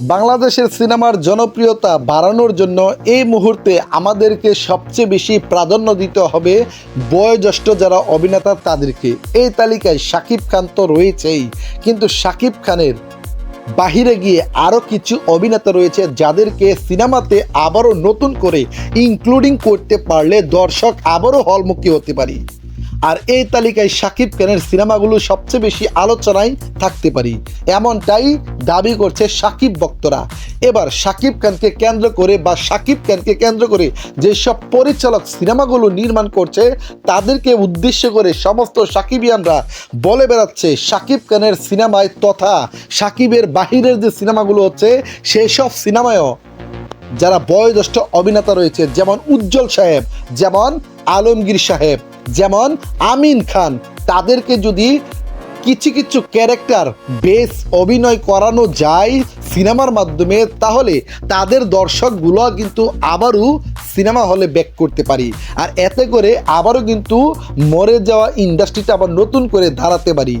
বাংলাদেশের সিনেমার জনপ্রিয়তা বাড়ানোর জন্য এই মুহূর্তে আমাদেরকে সবচেয়ে বেশি প্রাধান্য দিতে হবে বয়োজ্যেষ্ঠ যারা অভিনেতা তাদেরকে। এই তালিকায় শাকিব খান তো রয়েছেই। কিন্তু শাকিব খানের বাহিরে গিয়ে আরও কিছু অভিনেতা রয়েছে যাদেরকে সিনেমাতে আবারও নতুন করে ইনক্লুডিং করতে পারলে দর্শক আবারও হলমুখী হতে পারি। আর এই তালিকায় শাকিব খানের সিনেমাগুলো সবচেয়ে বেশি আলোচনায় থাকতে পারি। এমনটাই দাবি করছে শাকিব ভক্তরা এবার শাকিব খানকে কেন্দ্র করে বা শাকিব খানকে কেন্দ্র করে যেসব পরিচালক সিনেমাগুলো নির্মাণ করছে, তাদেরকে উদ্দেশ্য করে সমস্ত সাকিবিয়ানরা বলে বেড়াচ্ছে, শাকিব খানের সিনেমায় তথা সাকিবের বাহিরের যে সিনেমাগুলো হচ্ছে সেই সব সিনেমায়ও যারা বয়োজ্যেষ্ঠ অভিনেতা রয়েছে, যেমন উজ্জ্বল সাহেব, যেমন আলমগীর সাহেব। যেমন আমিন খান তাদেরকে যদি কিছু কিছু ক্যারেক্টার বেস অভিনয় করানো যায় সিনেমার মাধ্যমে, তাহলে তাদের দর্শকগুলো কিন্তু আবারও সিনেমা হলে ব্যাক করতে পারি। আর এতে করে আবারও কিন্তু মরে যাওয়া ইন্ডাস্ট্রিটা আবার নতুন করে দাঁড়াতে পারি।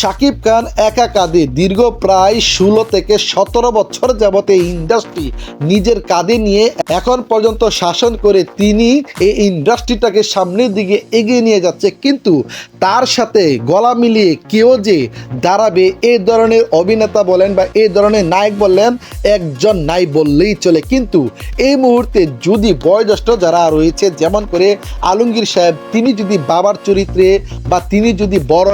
শাকিব খান একা কাঁধে দীর্ঘ প্রায় ষোলো থেকে সতেরো বছর যাবত এই ইন্ডাস্ট্রি নিজের কাঁধে নিয়ে এখন পর্যন্ত শাসন করে তিনি এই ইন্ডাস্ট্রিটাকে সামনের দিকে এগিয়ে নিয়ে যাচ্ছে। কিন্তু তার সাথে গলা মিলিয়ে কেউ যে দাঁড়াবে এই ধরনের অভিনেতা বলেন বা এই ধরনের নায়ক বললেন একজন নাই বললেই চলে। কিন্তু এই মুহূর্তে যদি বয়োজ্যেষ্ঠ যারা রয়েছে, যেমন করে আলমগীর সাহেব, তিনি যদি বাবার চরিত্রে বা তিনি যদি বড়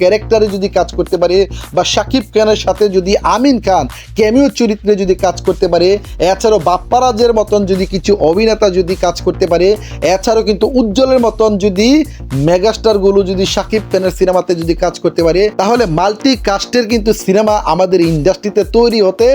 ক্যারেক্টারে যদি কাজ করতে পারে বা শাকিব খানের সাথে যদি আমিন খান ক্যামিও চরিত্রে যদি কাজ করতে পারে, এছাড়াও বাপ্পারাজের মতন যদি কিছু অভিনেতা যদি কাজ করতে পারে, এছাড়াও কিন্তু উজ্জ্বলের মতন যদি মেগাস্টারগুলো যদি শাকিব খানের সিনেমাতে যদি কাজ করতে পারে, তাহলে মাল্টি কাস্টের কিন্তু সিনেমা আমাদের ইন্ডাস্ট্রিতে তৈরি হতে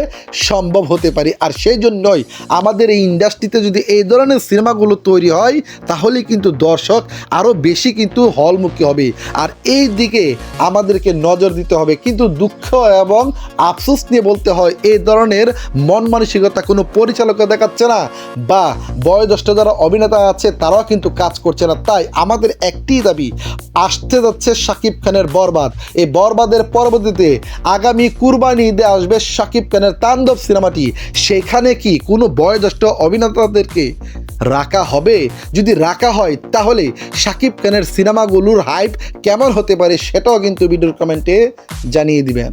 সম্ভব হতে পারে। আর সেই জন্যই আমাদের এই ইন্ডাস্ট্রিতে যদি এই ধরনের সিনেমাগুলো তৈরি হয় তাহলে কিন্তু দর্শক আরও বেশি কিন্তু হলমুখী হবে। আর এই দিকে আমাদেরকে নজর দিতে হবে। কিন্তু দুঃখ এবং আফসোস নিয়ে বলতে হয় এই ধরনের মন মানসিকতা কোনো পরিচালকও দেখাচ্ছে না বা বয়োজ্যেষ্ঠ যারা অভিনেতা আছে, তারাও কিন্তু কাজ করছে না। তাই আমাদের একটি দাবি, আসতে যাচ্ছে শাকিব খানের বরবাদ। এই বরবাদের পরবর্তীতে আগামী কুরবানি ঈদে আসবে শাকিব খানের তাণ্ডব সিনেমাটি। সেখানে কি কোনো বয়োজ্যেষ্ঠ অভিনেতাদেরকে রাখা হবে? যদি রাখা হয়, তাহলে শাকিব খানের সিনেমাগুলোর হাইপ কেমন হতে পারে সেটাও কিন্তু ভিডিওর কমেন্টে জানিয়ে দিবেন।